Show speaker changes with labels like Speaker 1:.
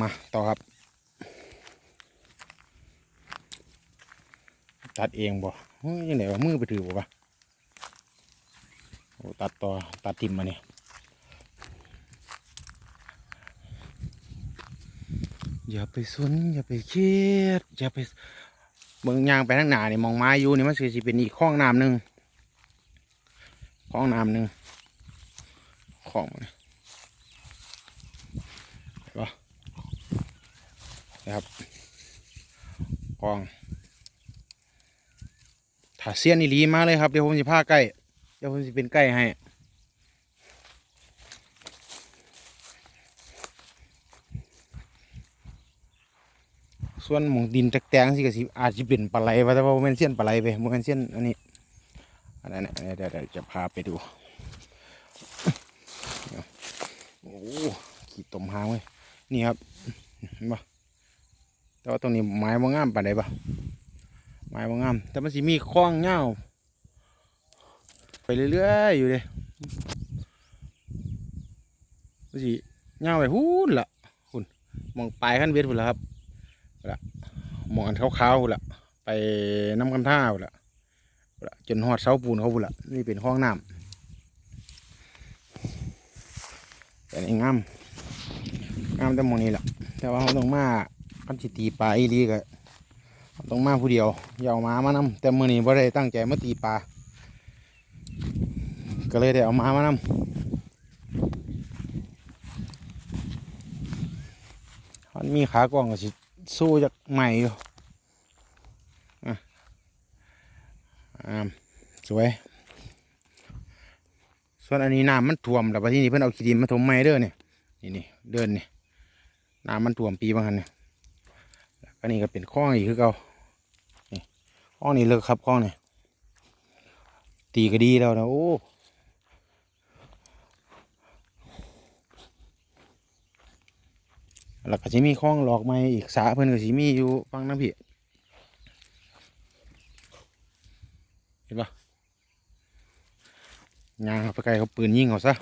Speaker 1: มาต่อครับ ตัดเองบ่เฮ้ยยังไงวะมือไปถือบ่ปะโอ้ตัดต่อตัดทิมมาเนี่ยอย่าไปสนอย่าไปเครียดอย่าไปเบิ่งยางไปทางหน้านี่ยมองไม้อยู่นี่มันคือสิเป็นอีกคลองน้ำหนึ่งคลองน้ำหนึ่งคลองมันเห็นปะ นะครับคลองถ้าเซียนอีหลีมาเลยครับเดี๋ยวผมจะพาใกล้เดี๋ยวผมจะเป็นใกล้ให้ส่วนหมองดินจักแตงสิก็สิอาจจะเป็นปลาไหลว่าแต่ว่ามันเส้นปลาไหลไปบ่แมันเส้นอันนี้อันนั้นเดี๋ยวจะพาไปดูโอ้โหขีดตมหางเว้ยนี่ครับเห็นปะ แต่ว่าตรงนี้ไม้บ่งามปานใดปะไม้บางงาม แต่มันสิมีคล้องเงาไปเรื่อยๆอยู่เลยมันสิเงาไปหูนละหุ่นมองปลายขั้นเบ็ดหุ่นละครับพุ่นละมองอันขาวๆหุ่นละไปน้ำกันท่าหุ่นละพุ่นละจนหอดเสาปูนเขาหุ่นละนี่เป็นห้องน้ำแต่นี่งามงามแต่มองนี้แหละแต่ว่าเขาต้องมา คันจิตีปลาอีดีก็ต้องมาผู้เดียวอย่าเอาหมามานำแต่มื่อนี้บ่ได้ตั้งใจมาตีปลาก็เลยได้เอาหมามานำมันมีขากล้องก็สิสู้จากใหม่อยู่อะอ่าสวย ส่วนอันนี้น้ำมันท่วมแล้วที่นี้เพิ่นเอาขี้ดินมาถมใหม่เด้อเนี่ยนี่นี่เดินเนี่ยน้ำมันท่วมปีบางคันเนี่ย แล้วก็นี่ก็เป็นคลองอีกคือเก่าห้องนี้เลิกครับห้องนี้ตีก็ดีแล้วนะโอ้แล้วก็จะมีข้องหลอกไม้อีกสาเพิ่อนก็สิมีอยู่ฟังน้ำพี่เห็นปะยางาไปไกลเขาปืนยิงเขาซะ